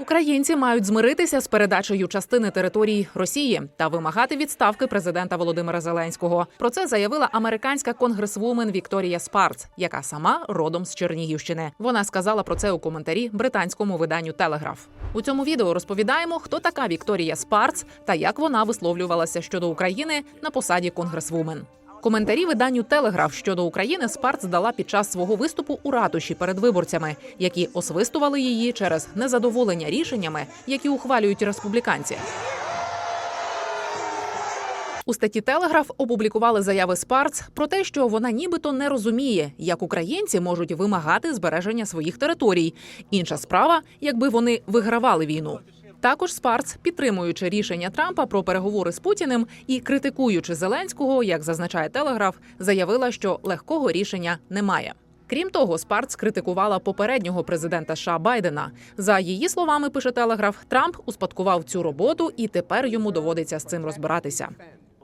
Українці мають змиритися з передачею частини територій Росії та вимагати відставки президента Володимира Зеленського. Про це заявила американська конгресвумен Вікторія Спарц, яка сама родом з Чернігівщини. Вона сказала про це у коментарі британському виданню Телеграф. У цьому відео розповідаємо, хто така Вікторія Спарц та як вона висловлювалася щодо України на посаді конгресвумен. Коментарі виданню Телеграф щодо України Спарц дала під час свого виступу у ратуші перед виборцями, які освистували її через незадоволення рішеннями, які ухвалюють республіканці. У статті Телеграф опублікували заяви Спарц про те, що вона нібито не розуміє, як українці можуть вимагати збереження своїх територій. Інша справа, якби вони вигравали війну. Також Спарц, підтримуючи рішення Трампа про переговори з Путіним і критикуючи Зеленського, як зазначає Телеграф, заявила, що легкого рішення немає. Крім того, Спарц критикувала попереднього президента США Байдена. За її словами, пише Телеграф, Трамп успадкував цю роботу, і тепер йому доводиться з цим розбиратися.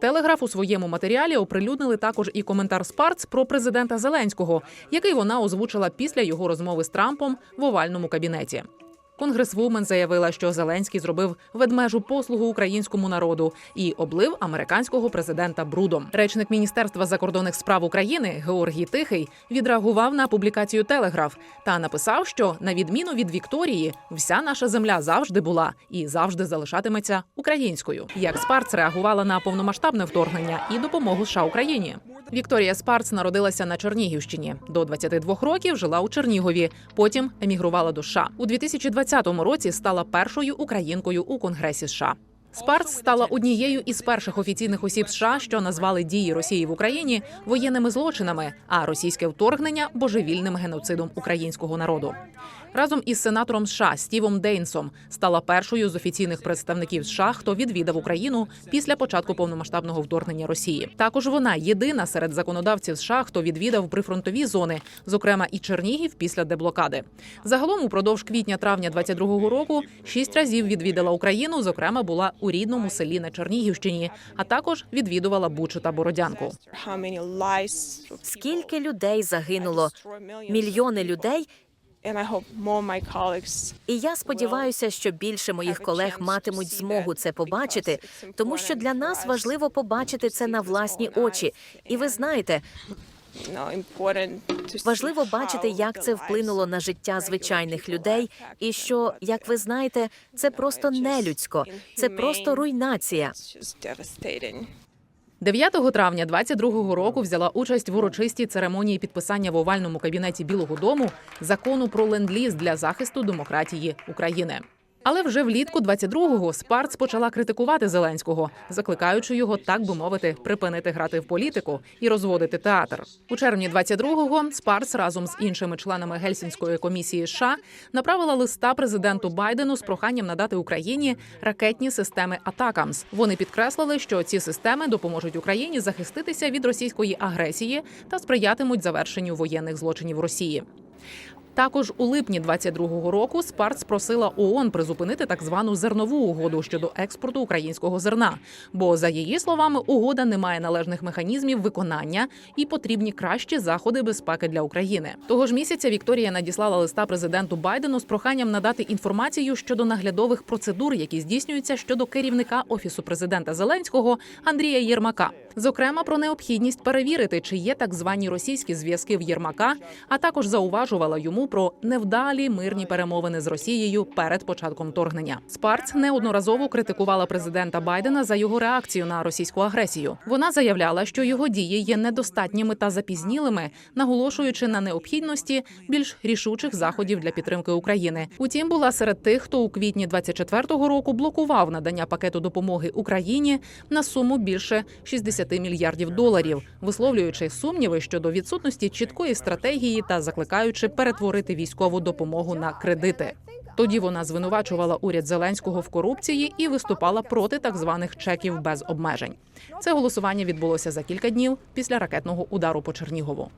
Телеграф у своєму матеріалі оприлюднили також і коментар Спарц про президента Зеленського, який вона озвучила після його розмови з Трампом в овальному кабінеті. Конгресвумен заявила, що Зеленський зробив ведмежу послугу українському народу і облив американського президента брудом. Речник міністерства закордонних справ України Георгій Тихий відреагував на публікацію Телеграф та написав, що на відміну від Вікторії, вся наша земля завжди була і завжди залишатиметься українською. Як Спарц реагувала на повномасштабне вторгнення і допомогу США Україні. Вікторія Спарц народилася на Чернігівщині. До 22 років жила у Чернігові. Потім емігрувала до США. У 2020 році стала першою українкою у Конгресі США. Спарц стала однією із перших офіційних осіб США, що назвали дії Росії в Україні воєнними злочинами, а російське вторгнення божевільним геноцидом українського народу. Разом із сенатором США Стівом Дейнсом стала першою з офіційних представників США, хто відвідав Україну після початку повномасштабного вторгнення Росії. Також вона єдина серед законодавців США, хто відвідав прифронтові зони, зокрема і Чернігів після деблокади. Загалом, упродовж квітня-травня 22-го року шість разів відвідала Україну. Зокрема, була рідному селі на Чернігівщині, а також відвідувала Бучу та Бородянку. Скільки людей загинуло? Мільйони людей. І я сподіваюся, що більше моїх колег матимуть змогу це побачити, тому що для нас важливо побачити це на власні очі. І ви знаєте, важливо бачити, як це вплинуло на життя звичайних людей, і що, як ви знаєте, це просто нелюдсько, це просто руйнація. It's 9 травня 22-го року взяла участь в урочистій церемонії підписання в овальному кабінеті Білого Дому закону про ленд-ліз для захисту демократії України. Але вже влітку 22-го Спарц почала критикувати Зеленського, закликаючи його, так би мовити, припинити грати в політику і розводити театр. У червні 22-го Спарц разом з іншими членами Гельсінської комісії США направила листа президенту Байдену з проханням надати Україні ракетні системи Атакамс. Вони підкреслили, що ці системи допоможуть Україні захиститися від російської агресії та сприятимуть завершенню воєнних злочинів Росії. Також у липні 22-го року Спарц просила ООН призупинити так звану зернову угоду щодо експорту українського зерна. Бо за її словами, угода не має належних механізмів виконання і потрібні кращі заходи безпеки для України. Того ж місяця Вікторія надіслала листа президенту Байдену з проханням надати інформацію щодо наглядових процедур, які здійснюються щодо керівника офісу президента Зеленського Андрія Єрмака. Зокрема, про необхідність перевірити, чи є так звані російські зв'язки в Єрмака, а також зауважувала йому про невдалі мирні перемовини з Росією перед початком вторгнення. Спарц неодноразово критикувала президента Байдена за його реакцію на російську агресію. Вона заявляла, що його дії є недостатніми та запізнілими, наголошуючи на необхідності більш рішучих заходів для підтримки України. Утім, була серед тих, хто у квітні 24-го року блокував надання пакету допомоги Україні на суму більше 60 мільярдів доларів, висловлюючи сумніви щодо відсутності чіткої стратегії та закликаючи перетворити військову допомогу на кредити. Тоді вона звинувачувала уряд Зеленського в корупції і виступала проти так званих чеків без обмежень. Це голосування відбулося за кілька днів після ракетного удару по Чернігову.